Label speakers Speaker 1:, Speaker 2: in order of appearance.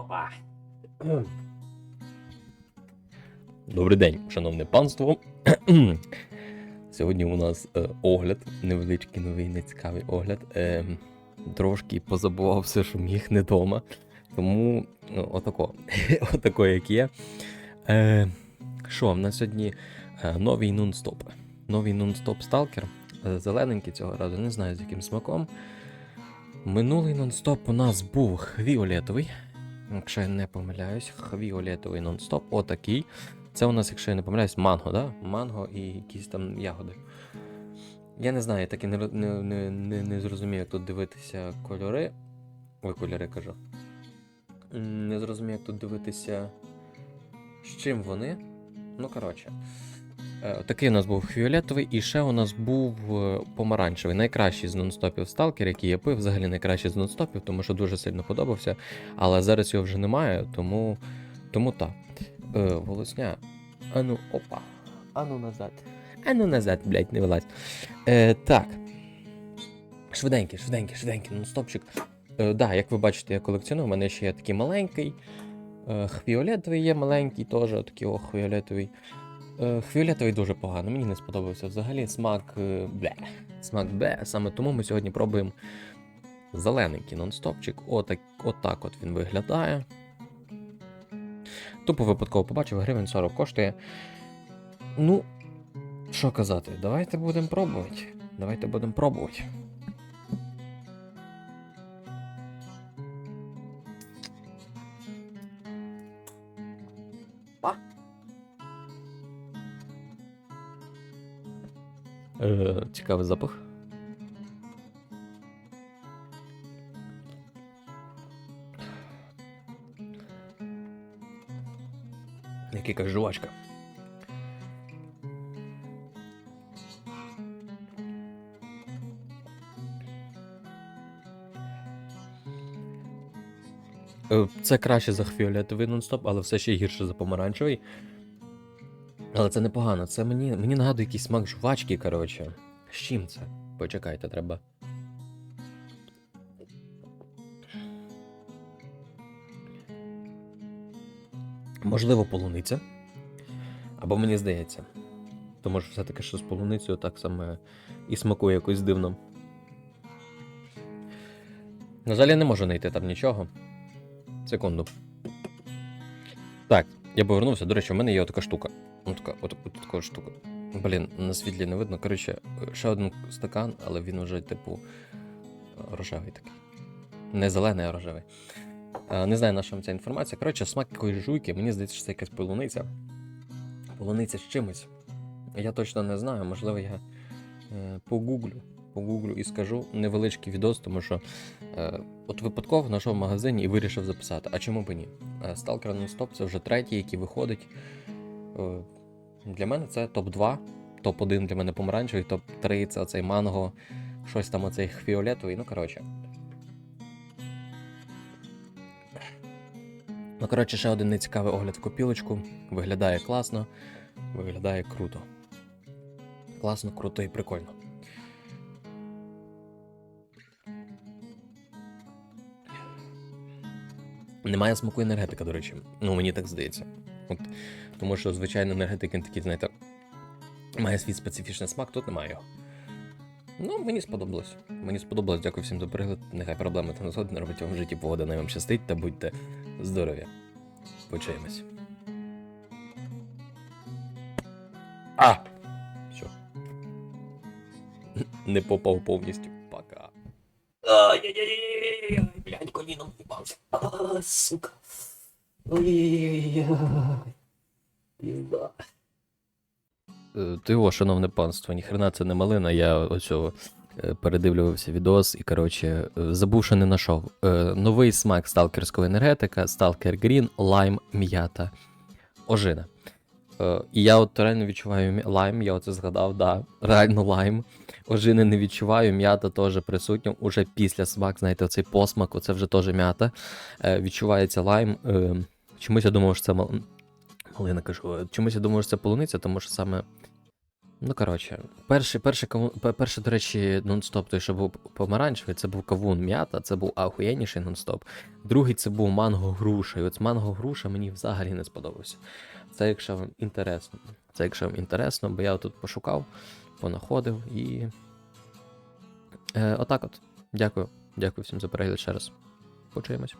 Speaker 1: Опа. Добрий день, шановне панство. Сьогодні у нас е, огляд, невеличкий новий, нецікавий огляд. Е, трошки позабував все, що міг не вдома. Тому ну, отако, отако як є. Е, що, в нас сьогодні е, новий нон-стоп. Новий нон-стоп сталкер. Е, зелененький цього разу, не знаю з яким смаком. Минулий нон-стоп у нас був хвіолетовий. Якщо я не помиляюсь, хвіолетовий нон-стоп. Отакий. Це у нас, якщо я не помиляюсь, манго, да? Манго і якісь там ягоди. Я не знаю, я так і не, не, не, не, не зрозумів, як тут дивитися кольори. Ой, кольори кажу. Не зрозумів, як тут дивитися. З чим вони. Ну, коротше. Е, Такий у нас був фіолетовий, і ще у нас був е, помаранчевий. Найкращий з нонстопів сталкер, який я пив, взагалі найкращий з нонстопів, тому що дуже сильно подобався. Але зараз його вже немає, тому, тому так. Е, волосня. Ану, опа. Ану назад. Ану назад, блядь, не вилазь. Е, так. Швиденький, швиденький, швиденький, нонстопчик. Е, да, як ви бачите, я колекціоную. У мене ще є такий маленький. Е, хвіолетовий є маленький, теж такий о, хвіолетовий. Е, Фіолетовий дуже погано, мені не сподобався взагалі. Смак е, бе. Смак бе. Саме тому ми сьогодні пробуємо зелененький нонстопчик. Отак, отак от він виглядає. Тупо випадково побачив, гривень 40 коштує. Ну, що казати, давайте будемо пробувати. Давайте будемо пробувати. Па. Е, цікавий запах. Який як жувачка. Е, Це краще за фіолетовий нонстоп, але все ще гірше за помаранчевий. Але це непогано. Це мені, мені нагадує якийсь смак жувачки, коротше. З чим це? Почекайте, треба. Можливо, полуниця. Або мені здається. Тому що все-таки що з полуницею так само і смакує якось дивно. На жаль, я не можу знайти там нічого. Секунду. Так, я повернувся. До речі, в мене є така штука. Ну, така, от, от така штука. Блін, на світлі не видно. Коротше, ще один стакан, але він вже, типу, рожевий такий. Не зелений, а рожевий. Е, Не знаю, на що ця інформація. Коротше, смак якоїсь жуйки, мені здається, що це якась полуниця. Полуниця з чимось. Я точно не знаю, можливо, я е, погуглю. Погуглю і скажу невеличкий відос, тому що е, от випадково знайшов в магазині і вирішив записати. А чому б ні? Е, Stalker Non-Stop це вже третій, який виходить. Е, для мене це топ-2. Топ-1 для мене помаранчевий, топ-3 це оцей манго, щось там оцей фіолетовий. Ну, коротше. Ну, коротше, ще один нецікавий огляд в копілочку. Виглядає класно, виглядає круто. Класно, круто і прикольно. Немає смаку енергетика, до речі. Ну, мені так здається. От, тому що, звичайно, енергетик він такий, знаєте, має свій специфічний смак, тут немає його. Ну, мені сподобалось. Мені сподобалось. Дякую всім за перегляд. Нехай проблеми та незгоди не робить вам в житті погода, най вам щастить та будьте здорові. Почуємось. А! Все. Не попав повністю. Пока. Ай-яй-яй-яй-яй, блядь, коліном впався. А, сука. Ти о, шановне панство, ніхрена це не малина, я оцього передивлювався відос і, коротше, забув, що не знайшов. Новий смак сталкерського енергетика, Stalker Green, лайм, м'ята, ожина. І я от реально відчуваю лайм, я оце згадав, да, реально лайм. Ожини не відчуваю, м'ята теж присутня. Уже після смак, знаєте, оцей посмак, оце вже теж м'ята. Відчувається лайм. Чомусь я думав, що це мал... малина кажу. е, Чомусь я думав, що це полуниця, тому що саме Ну, коротше, перший, перший, кавун, перший, до речі, нон-стоп, той, що був помаранчевий, це був кавун м'ята, це був ахуєнніший нон-стоп. Другий це був манго груша. І от манго груша мені взагалі не сподобався. Це якщо вам інтересно. Це якщо вам інтересно, бо я тут пошукав, понаходив і. Е, отак от. Дякую. Дякую всім за перегляд ще раз. Почуємось.